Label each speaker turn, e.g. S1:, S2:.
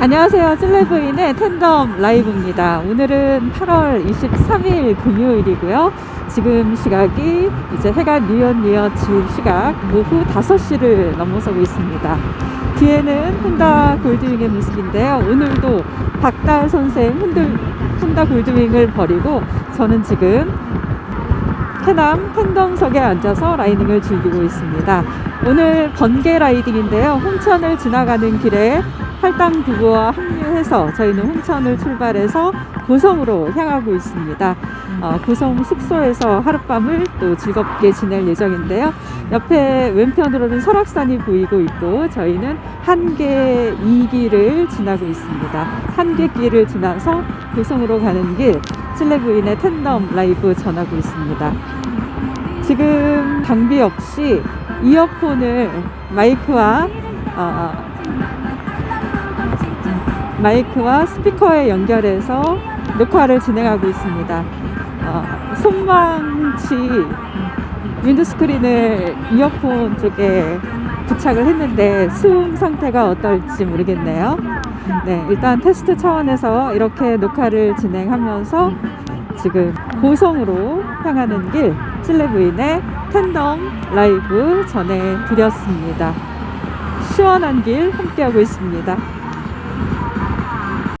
S1: 안녕하세요. 찔레부인의 텐덤 라이브입니다. 오늘은 8월 23일 금요일이고요. 지금 시각이 이제 해가 뉘엿뉘엿 질 시각 오후 5시를 넘어서고 있습니다. 뒤에는 혼다 골드윙의 모습인데요. 오늘도 박달 선생 흔들, 혼다 골드윙을 버리고 저는 지금 해남 팬덤석에 앉아서 라이딩을 즐기고 있습니다. 오늘 번개 라이딩인데요. 홍천을 지나가는 길에 팔당 부부와 합류해서 저희는 홍천을 출발해서 고성으로 향하고 있습니다. 어, 고성 숙소에서 하룻밤을 또 즐겁게 지낼 예정인데요. 옆에 왼편으로는 설악산이 보이고 있고 저희는 한계 2길을 지나고 있습니다. 한계길을 지나서 고성으로 가는 길 찔레부인의 텐덤 라이브 전하고 있습니다. 지금 장비 없이 이어폰을 마이크와 어, 마이크와 스피커에 연결해서 녹화를 진행하고 있습니다. 어, 손망치 윈드스크린을 이어폰 쪽에 부착을 했는데 수음 상태가 어떨지 모르겠네요. 네, 일단 테스트 차원에서 이렇게 녹화를 진행하면서 지금 고성으로 향하는 길 찔레부인의 텐덤 라이브 전해드렸습니다. 시원한 길 함께하고 있습니다.